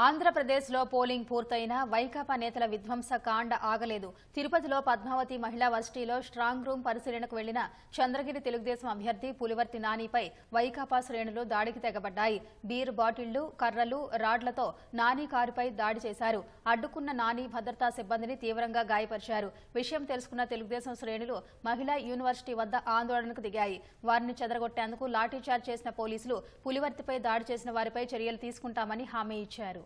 ఆంధ్రప్రదేశ్లో పోలింగ్ పూర్తయినా వైకాపా నేతల విధ్వంస కాండ ఆగలేదు. తిరుపతిలో పద్మావతి మహిళా వర్సిటీలో స్ట్రాంగ్ రూమ్ పరిశీలనకు వెళ్ళిన చంద్రగిరి తెలుగుదేశం అభ్యర్థి పులివర్తి నానిపై వైకాపా శ్రేణులు దాడికి తెగబడ్డాయి. బీర్ బాటిళ్ళు కర్రలు రాడ్లతో నాని కారుపై దాడి చేశారు. అడ్డుకున్న నాని భద్రతా సిబ్బందిని తీవ్రంగా గాయపరిచారు. విషయం తెలుసుకున్న తెలుగుదేశం శ్రేణులు మహిళా యూనివర్సిటీ వద్ద ఆందోళనకు దిగాయి. వారిని చెదరగొట్టేందుకు లాఠీచార్జ్ చేసిన పోలీసులు పులివర్తిపై దాడి చేసిన వారిపై చర్యలు తీసుకుంటామని హామీ ఇచ్చారు.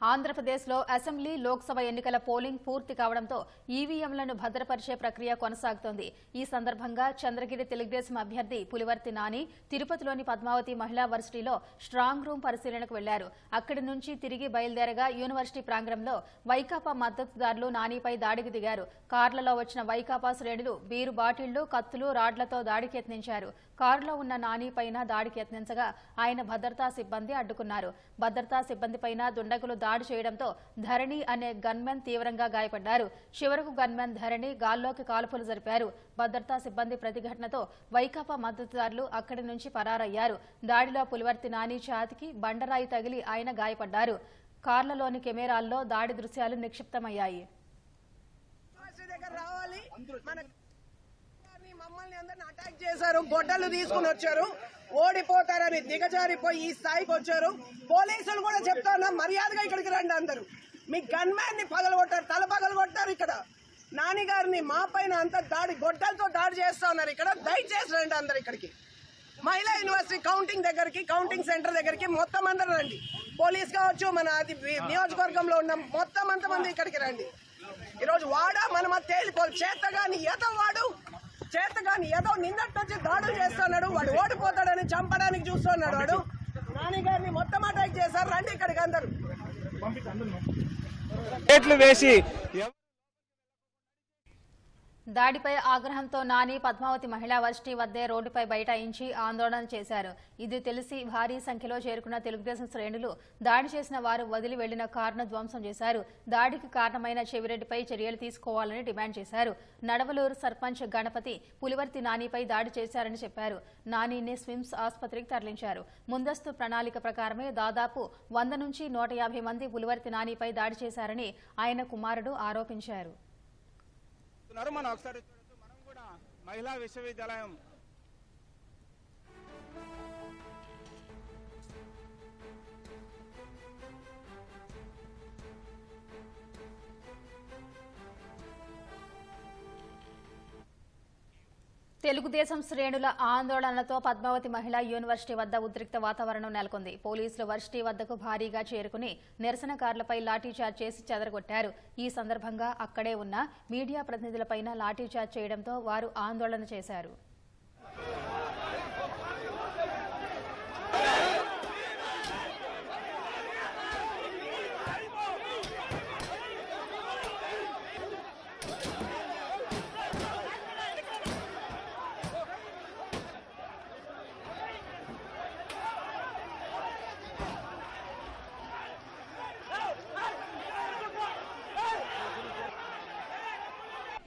ఆంధ్రప్రదేశ్లో అసెంబ్లీ లోక్సభ ఎన్నికల పోలింగ్ పూర్తి కావడంతో ఈవీఎంలను భద్రపరిచే ప్రక్రియ కొనసాగుతోంది. ఈ సందర్భంగా చంద్రగిరి తెలుగుదేశం అభ్యర్థి పులివర్తి నాని తిరుపతిలోని పద్మావతి మహిళా వర్సిటీలో స్ట్రాంగ్ రూమ్ పరిశీలనకు వెళ్ళారు. అక్కడి నుంచి తిరిగి బయలుదేరగా యూనివర్సిటీ ప్రాంగణంలో వైకాపా మద్దతుదారులు నానిపై దాడికి దిగారు. కార్లలో వచ్చిన వైకాపా శ్రేణులు బీరు బాటిళ్ళు కత్తులు రాడ్లతో దాడికి యత్నించారు. కారులో ఉన్న నానిపైన దాడికి యత్నించగా ఆయన భద్రతా సిబ్బంది అడ్డుకున్నారు. భద్రతా సిబ్బందిపైన దుండగులు దాడి చేయడంతో ధరణి అనే గన్మెన్ తీవ్రంగా గాయపడ్డారు. చివరకు గన్మెన్ ధరణి గాల్లోకి కాల్పులు జరిపారు. భద్రతా సిబ్బంది ప్రతిఘటనతో వైకాపా మద్దతుదారులు అక్కడి నుంచి పరారయ్యారు. దాడిలో పులివర్తి నాని ఛాతికి బండరాయి తగిలి ఆయన గాయపడ్డారు. కార్లలోని కెమెరాల్లో దాడి దృశ్యాలు నిక్షిప్తమయ్యాయి. మమ్మల్ని అందరిని అటాక్ చేశారు. గొడ్డలు తీసుకుని వచ్చారు. ఓడిపోతారని దిగజారిపోయి ఈ స్థాయికి వచ్చారు. పోలీసులు కూడా చెప్తాను మర్యాదగా ఇక్కడికి రండి అందరూ. మీ గన్ మ్యాన్ని పగలగొట్టారు తల పగలగొట్టారు ఇక్కడ. నానిగారిని మా పైన అంత దాడి గొడ్డలతో దాడి చేస్తా ఉన్నారు ఇక్కడ. దయచేసి రండి అందరు ఇక్కడికి. మహిళా యూనివర్సిటీ కౌంటింగ్ దగ్గరికి కౌంటింగ్ సెంటర్ దగ్గరికి మొత్తం అందరూ రండి. పోలీస్ కావచ్చు మన అది నియోజకవర్గంలో ఉన్న మొత్తం అంతమంది ఇక్కడికి రండి. ఈరోజు వాడా మనం అది తేలిపోవాలి కానీ ఎత వాడు చేతగాని ఏదో నిన్నట్టు దాడులు చేస్తున్నాడు వాడు ఓడిపోతాడని చంపడానికి చూస్తున్నాడు వాడు. నాన్నగారిని మొత్తం అటాక్ చేశారు. రండి ఇక్కడికి అందరు. వేసి దాడిపై ఆగ్రహంతో నాని పద్మావతి మహిళా వర్సిటీ వద్దే రోడ్డుపై బైఠాయించి ఆందోళన చేశారు. ఇది తెలిసి భారీ సంఖ్యలో చేరుకున్న తెలుగుదేశం శ్రేణులు దాడి చేసిన వారు వదిలి వెళ్ళిన కారును ధ్వంసం చేశారు. దాడికి కారణమైన చెవిరెడ్డిపై చర్యలు తీసుకోవాలని డిమాండ్ చేశారు. నడవలూరు సర్పంచ్ గణపతి పులివర్తి నానిపై దాడి చేశారని చెప్పారు. నానిని స్విమ్స్ ఆసుపత్రికి తరలించారు. ముందస్తు ప్రణాళిక ప్రకారమే దాదాపు వంద నుంచి నూట యాభై మంది పులివర్తి నానిపై దాడి చేశారని ఆయన కుమారుడు ఆరోపించారు. చేస్తున్నారు మనం ఒకసారి చూడొచ్చు. మనం కూడా మహిళా విశ్వవిద్యాలయం తెలుగుదేశం శ్రేణుల ఆందోళనలతో పద్మావతి మహిళా యూనివర్సిటీ వద్ద ఉద్రిక్త వాతావరణం నెలకొంది. పోలీసులు వర్సిటీ వద్దకు భారీగా చేరుకుని నిరసనకారులపై లాఠీచార్జ్ చేసి చెదరగొట్టారు. ఈ సందర్భంగా అక్కడే ఉన్న మీడియా ప్రతినిధులపైన లాఠీచార్జ్ చేయడంతో వారు ఆందోళన చేశారు.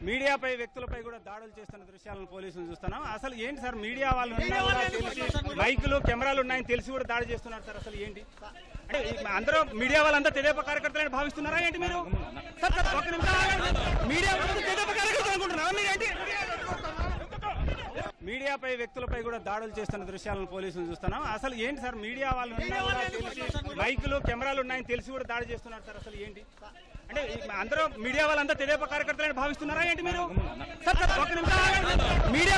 మీడియాపై వ్యక్తులపై కూడా దాడులు చేస్తున్న దృశ్యాలను పోలీసులు చూస్తున్నాం. అసలు ఏంటి సార్? మీడియా వాళ్ళు మైకులు కెమెరాలు ఉన్నాయని తెలిసి కూడా దాడి చేస్తున్నారు సార్. అసలు ఏంటి? అంటే అందరూ మీడియా వాళ్ళంతా తెదేప కార్యకర్తలని భావిస్తున్నారా ఏంటి మీరు. మీడియా తెదేపా కార్యకర్తలు అనుకుంటున్నారా? మీడియాపై వ్యక్తులపై కూడా దాడులు చేస్తున్న దృశ్యాలను పోలీసులు చూస్తున్నాం. అసలు ఏంటి సార్? మీడియా వాళ్ళు మైకులు కెమెరాలు ఉన్నాయని తెలిసి కూడా దాడి చేస్తున్నారు సార్. అసలు ఏంటి? అంటే అందరూ మీడియా వాళ్ళంతా తెదేపా కార్యకర్తలని భావిస్తున్నారా ఏంటి మీరు? సార్ సార్ ఒక్క నిమిషం ఆగండి. మీడియా